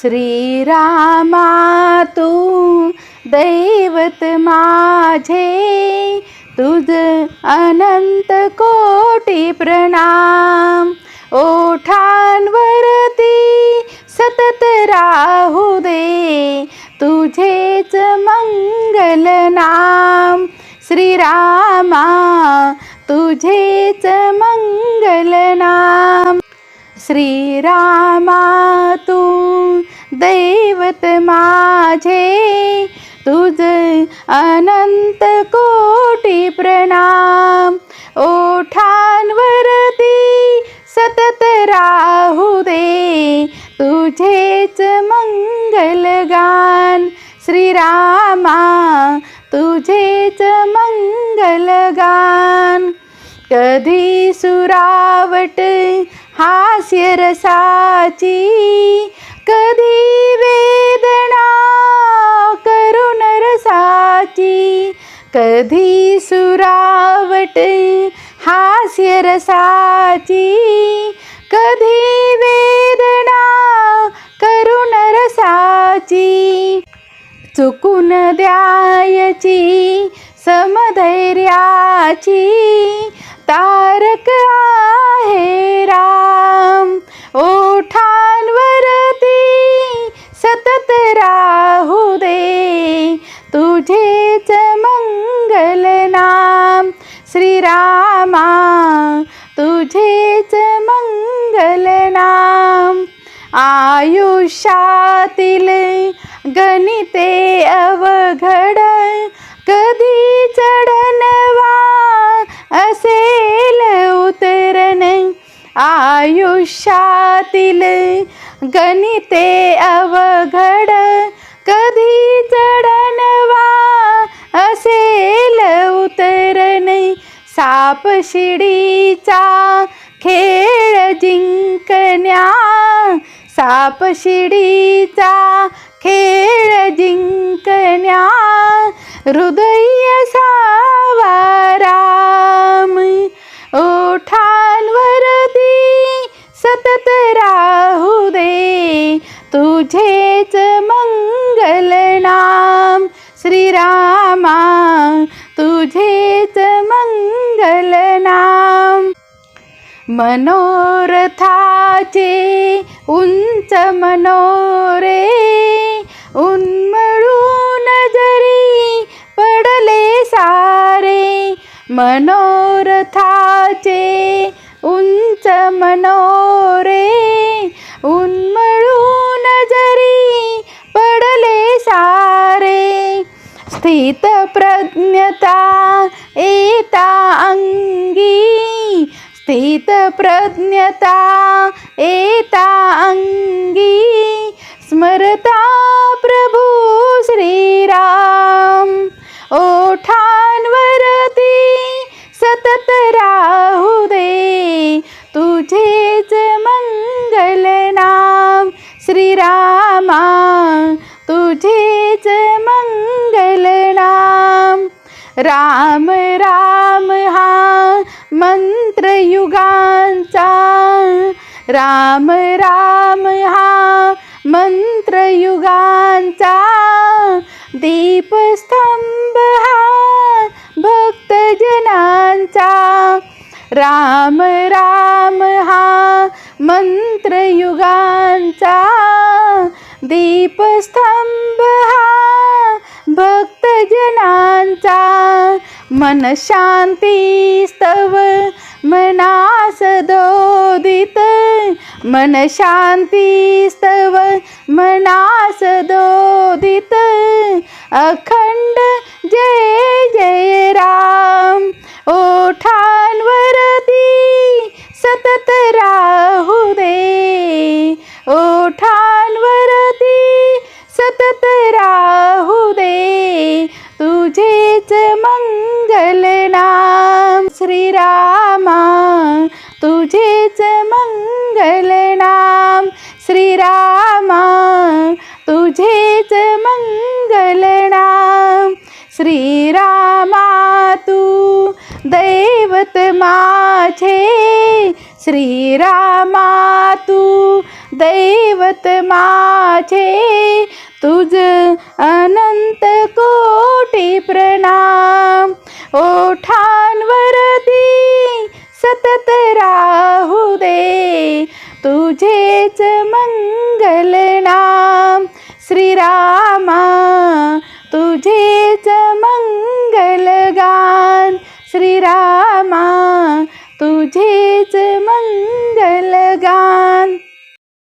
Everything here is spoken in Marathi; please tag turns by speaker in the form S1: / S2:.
S1: श्रीरामा तू दैवत माझे तुझ अनंत कोटी प्रणाम. ओठांवरती सतत राहू दे तुझेच मंगल नाम. श्रीरामा तुझेच मंगल नाम. श्रीरामा तू दैवत माझे तुझ अनंत कोटी प्रणाम. ओठांवरती सतत राहू दे तुझेच मंगलगान श्रीरामा तुझेच मंगलगान कधी सुरावट हास्य रसाची कधी वेदना करुण रसाची कधी सुरावट हास्य रसाची कधी वेदना करुण रसाची. चुकून द्यायची समधैर्याची तारक रामा तुझेच मंगल नाम. आयुष्यातील गणिते अवघड कधी चढणवा असेल उतरण. आयुष्यातील गणिते अवघड कधी चढ सापशिडीचा खेळ जिंकण्या सापशिडीचा खेळ जिंकण्या हृदय सावाराम ओठांवरती सतत राहू दे तुझेच मग मनोरथाचे उंच मनोरे उन्मळून जरी पडले सारे मनोरथाचे उंच मनोरे उन्मळून जरी पडले सारे स्थित प्रज्ञता एता अंगी स्थित प्रज्ञता एता अंगी स्मरता प्रभू श्रीराम। ओठांवरती सतत राहू दे तुझेच मंगल नाम श्रीरामा। तुझेच मंगल नाम राम राम हा मंत्रयुगांचा. राम राम हा मंत्रयुगांचा. दीपस्तंभ हा भक्तजनांचा. राम राम हा मंत्रयुगांचा. दीपस्तंभ हा भक्तजनांचा. मन शांती स्तव मनास दोदित. मन शांती स्तव मनास दोदित. अख श्रीरामा तू दैवत माझे. श्रीरामा तू दैवत माझे. तुझ अनंत कोटी प्रणाम. ओठांवरती सतत राहू दे. तुझेच मन